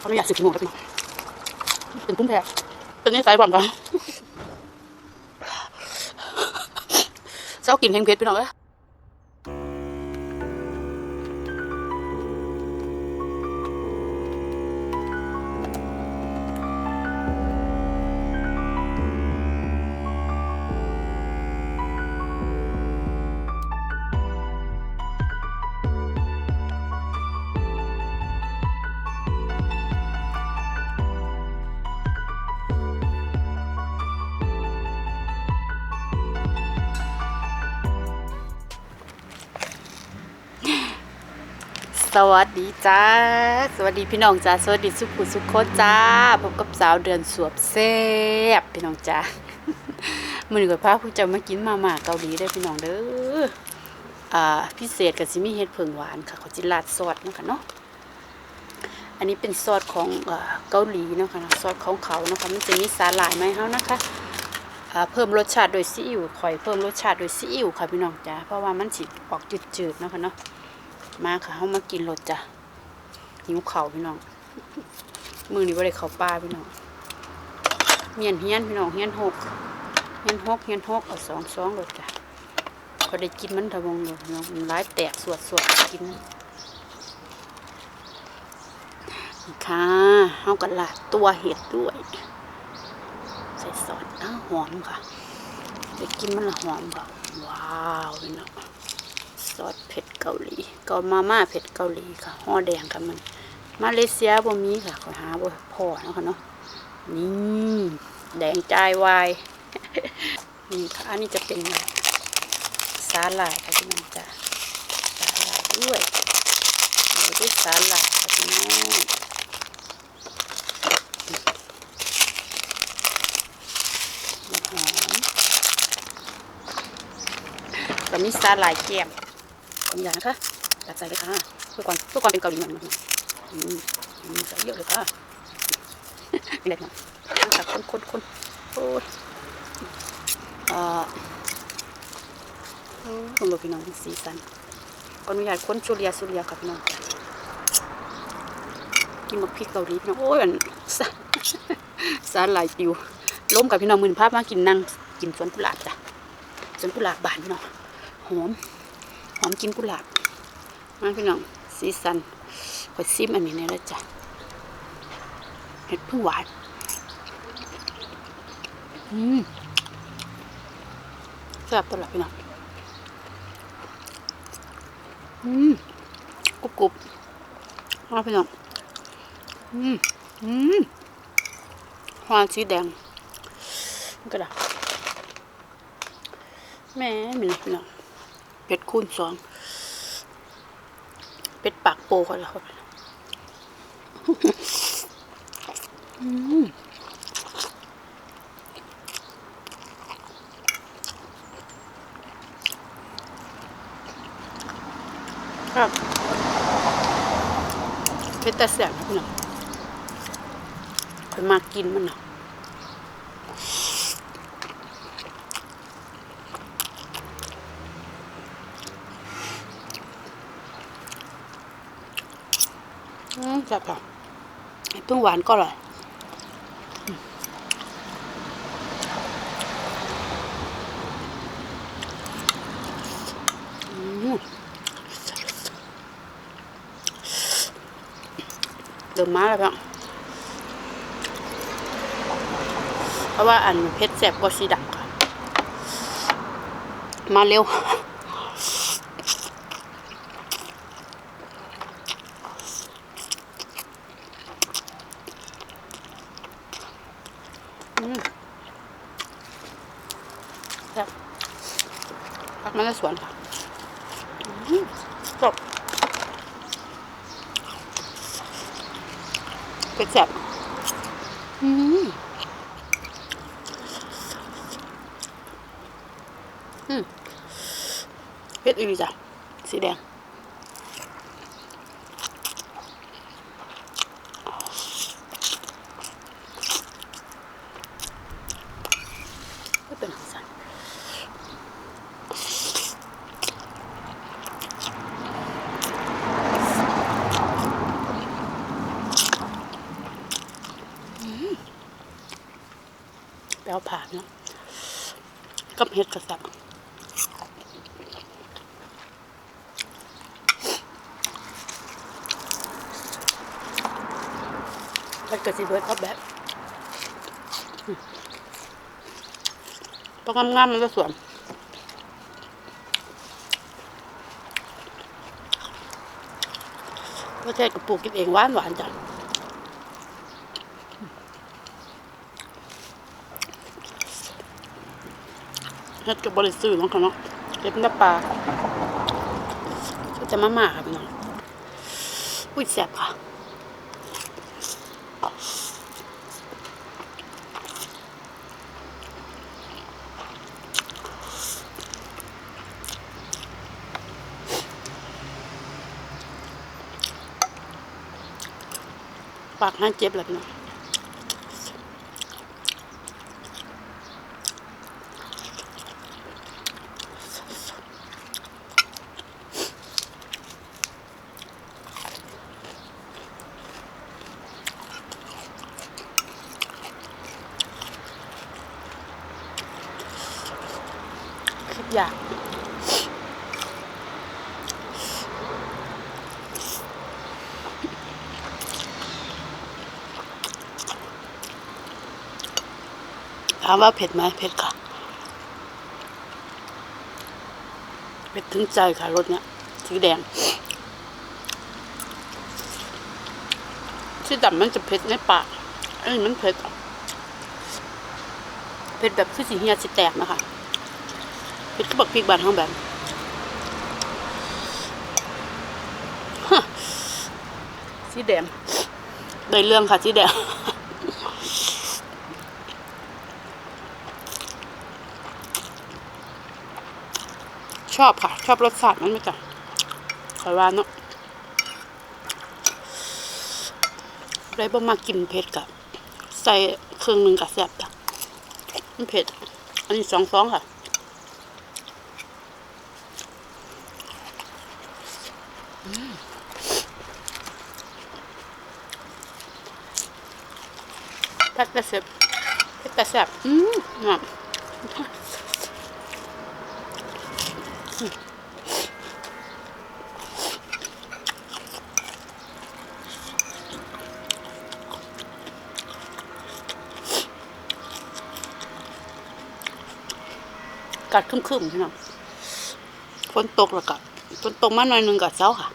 เขาไม่อยากสึกหนูแล้วน้องเป็นพุ่มแพ้เป็นนิสัยบ่อนกันเจ้ากินแห้งเพชรไปหน่องเอ้ย สวัสดีจ้า สวัสดีพี่น้องจ้า สวัสดีสุขุสุขโคจ้า พบกับสาวเดือนสวบแซ่บพี่น้องจ้ามือนกับพาผู้จะมากินมาม่าเกาหลีได้พี่น้องเด้อ อ่า พิเศษกับซิมีเห็ดเผิงหวานค่ะขาจิราดซอสนะคะเนาะ อันนี้เป็นซอสของเกาหลีนะคะซอสของเขาเนาะคะมันจะมีสาหร่ายไหมเฮานะคะเพิ่มรสชาติโดยซีอิ๊วข่อยเพิ่มรสชาติโดยซีอิ๊วค่ะพี่น้องจ้า เพราะว่ามันสิออกจืดๆนะคะเนาะ มาค่ะเขามากินรสจ้ะหิวเข่าพี่น้อง มือนี้ว่าได้เข่าปลาพี่น้องเมียนเฮียนพี่น้องเฮียนหกเฮียนหกเฮียนหกเอาสองสองรสจ้ะก็ได้กินมันทะวงเลยพี่น้องมันร้ายแตกสวดสวดกินนี่ค่ะเขากระลาตัวเห็ดด้วย ใส่ซอสอ้าหอมค่ะได้กินมันละหอมค่ะว้าวพี่น้อง เผ็ดเกาหลีก็มาม่าเผ็ดเกาหลีค่ะห่อแดงค่ะมัน มาเลเซียบ่มีค่ะขอหาบ่พอนะคะเนาะนี่แดงจ่ายวายนี่ค่ะอันนี้จะเป็นสาหร่ายค่ะพี่น้องจ้ะสาหร่ายด้วยโรยด้วยสาหร่ายค่ะพี่น้องหอมก็มีสาหร่ายแก้ม สองอย่านะคะจัดใส่เลยค่ะเพื่อความเพื่อความเป็นเกาหลีหน่อยนะอืมอืมใส่เยอะเลยค่ะนี่แหละนะตักคนคนคนโอ้ยเอ่อคุณลูกพี่น้องสีสันขออนุญาตคนสุเรียสุเรียค่ะพี่น้องกินมกพริกเกาหลีพี่น้องโอ้ยอันสาสาหร่ายปิวล้มกับพี่น้องมือภาพมากินนั่งกินสวนกุหลาบจ้ะสวนกุหลาบบานพี่น้องหอม หอมกินกุหลาบมาพี่น้องสีสันขอซิมอันนี้เนี่ยล้วจ้ะเห็ดพึ่งหวานอืมแซ่บตลอดพี่น้องอืมกรุบกรุบมาพี่น้องอืมอืมหวานสีแดงก็ได้แม่มีเพี่น้อง เป็ดคูณสองเป็ดปากโปกันล้วครับครับเป็ดต่แสบนะพี่น้องคอยมากินมันเนะ อืมจับค่ะเพิ่งหวานก็อร่อยอืมอืมเดิมมาแล้วพี่น้องเพราะว่าอันเผ็ดแสบกว่าสีดำค่ะ มาเร็ว อืม แบบพักมาในสวนค่ะอืมจบเป็ดแซ่บอืมอืมเป็ดอีกจ้ะสีแดงไม่เป็นของสัน เอาผ่านเนาะกับเห็ดกระสับ มันก็สิเบิดเอาแบบต้องงามๆมันก็สวยก็ใช่กระปุกกินเองหวานหวานจ้ะเฮ็ดกับบริสุทธิ์น้องค่ะเนาะเก็บน้ำปลาจะมาม่าค่ะพี่น้องอุ้ยแซ่บค่ะ ปากห้าเจ็บเลยพี่น้อง ถามว่าเผ็ดไหมเผ็ดค่ะเผ็ดถึงใจค่ะรสเนี้ยสีแดงที่ดำมันจะเผ็ดในปากอันนี้มันเผ็ดอะเผ็ดแบบคือสีเหียสิแตกนะคะเผ็ดก็บักพริกบานห้องแบบฮะสีแดงได้เรื่องค่ะสีแดง ชอบค่ะ ชอบรสชาติมันไหมจ๊ะขอยว่าเนาะได้บ่มากินเผ็ดกับใส่เครื่องหนึ่งกับแซ่บจ้ะมันเผ็ด อันนี้สองสองค่ะผัดกระเซ็บผัดกระแซบอืมน่ะ กัดครึมๆใช่ไหมฝนตกแล้วก็ฝนตกมาหน่อยนึงกับเช้าค่ะ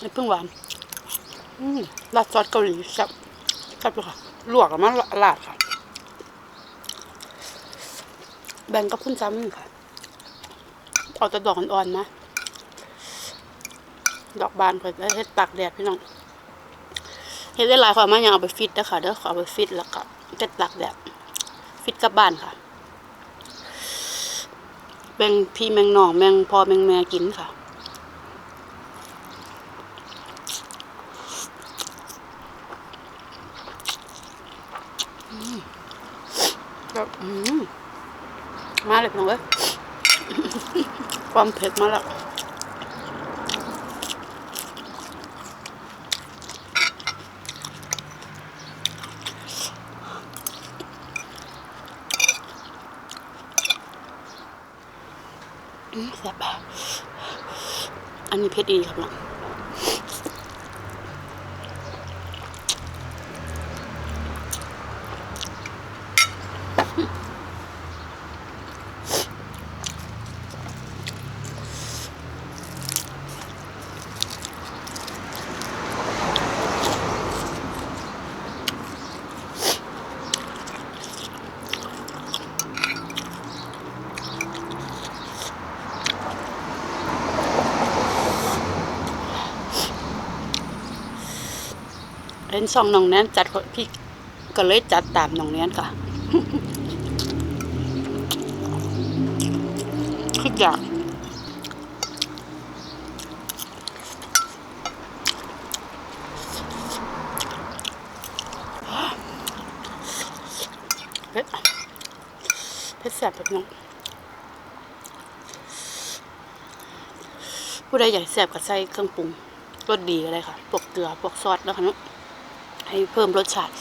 ไม่เพิ่งหวาน อืมราดซอสเกาหลีแซ่บแซ่บเลยค่ะ ลวกแล้วมันลาดค่ะ แบ่งกับพุ่นซ้ำค่ะเอาแต่ดอกอ่อนๆนะ ดอกบานเพิ่นแล้วเฮ็ดตากแดดพี่น้องเฮ็ดได้หลายความมายังเอาไปฟิตนะคะเด้อขอเอาไปฟิตแล้วก็เฮ็ดตากแดดฟิตกับบ้านค่ะแบ่งพี่แมงหน้องแมงพอแมงแม่กินค่ะแบบอืม มาเลยพี่น้องเอ้ยความเผ็ดมาแล้วอืมแซ่บอะอันนี้เผ็ดดีครับน้อง เล่นช่องน้องแนนจัดพี่ก็เลยจัดตามน้องแนนค่ะคืออยากเผ็ดแซ่บแบบน้องผู้ใดอยากแซ่บก็ใส่เครื่องปรุงรสดีก็ได้ค่ะพวกเกลือพวกซอสแล้วค่ะนาะ ให้เพิ่มรสชาติ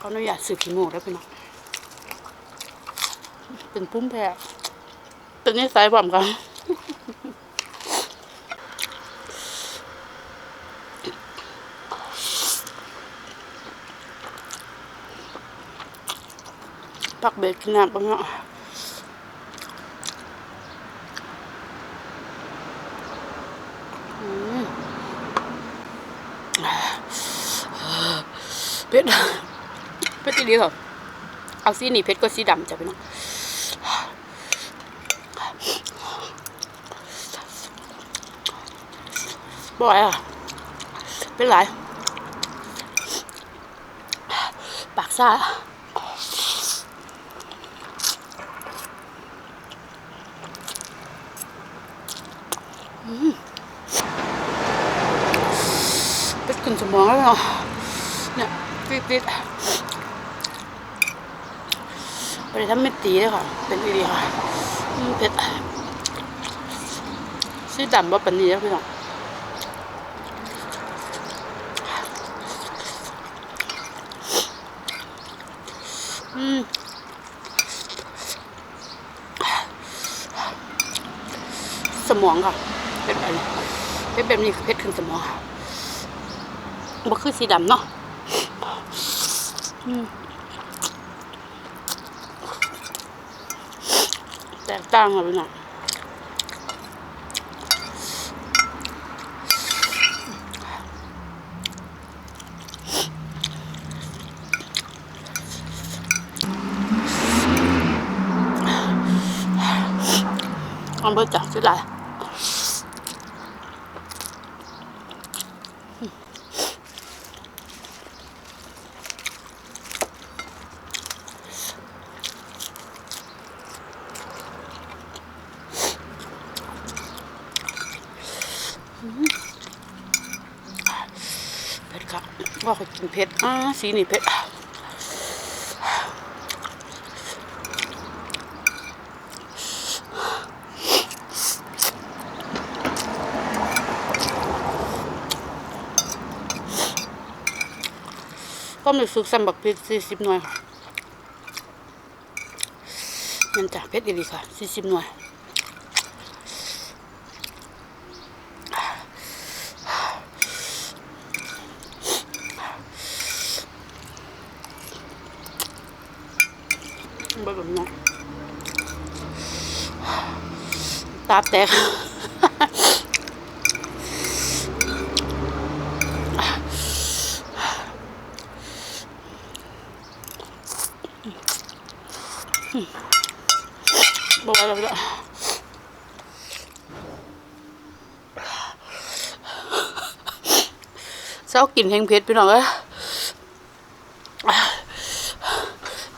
ขออนุญาตสืบขี้โมกแล้วพี่น้องเป็นพุ่มแพรเป็นนิสัยผมกันปักเบ็ดกินน้ำปะเนาะอืมเผ็ด เผ็ ดีค่ะเอาสีนี่เผ็ดก็สีดำจ้ะพี่น้องบ่อยอะ เป็นไรปากซ่าเป็นกลิ่นสมองแล้วเนาะเนี่ยปิดปิ ดไปทำเม็ดตีเลยค่ะ เป็นอีดีค่ะเผ็ดสีดำว่าเปันนี้แล้วพี่น้องอืมสมองค่ะเพชรแบบนี้เพชรแบบนี้คือเพชรขึ้นสมองค่ะบ่คือสีดำเนาะอืม แตกต่างกันไปหน่อยอันเบอร์จ้ะสิหลายเผ็ด ค่ะว่าเขากินเผ็ดอ่าสีนี่เผ็ดก็มีซุกซัมบักพริกสี่สิบหน่วยค่ะนั่นจ้ะเพชรดีๆค่ะสี่สิบหน่วยเบิ่งหน่อย ตาแตกบอกอะไรไม่ได้เศร้ากินแห้งเพชรพี่น้องเอ้ย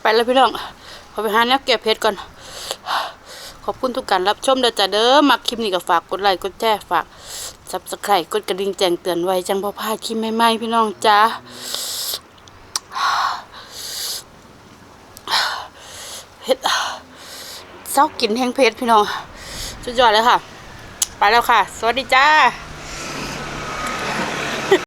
ไปแล้วพี่น้องขอไปหาแนวแก้เพชรก่อน ขอบคุณทุกการรับชมเด้อจ้าเด้อมักคลิปนี้ก็ฝากกดไลค์กดแชร์ฝากซับสไครต์กดกระดิ่งแจ้งเตือนไว้จังพอพาคลิปใหม่ๆพี่น้องจ้าเฮ็ดเศร้ากินแห้งเพชรพี่น้องสุดยอดเลยค่ะ ไปแล้วค่ะ สวัสดีจ้า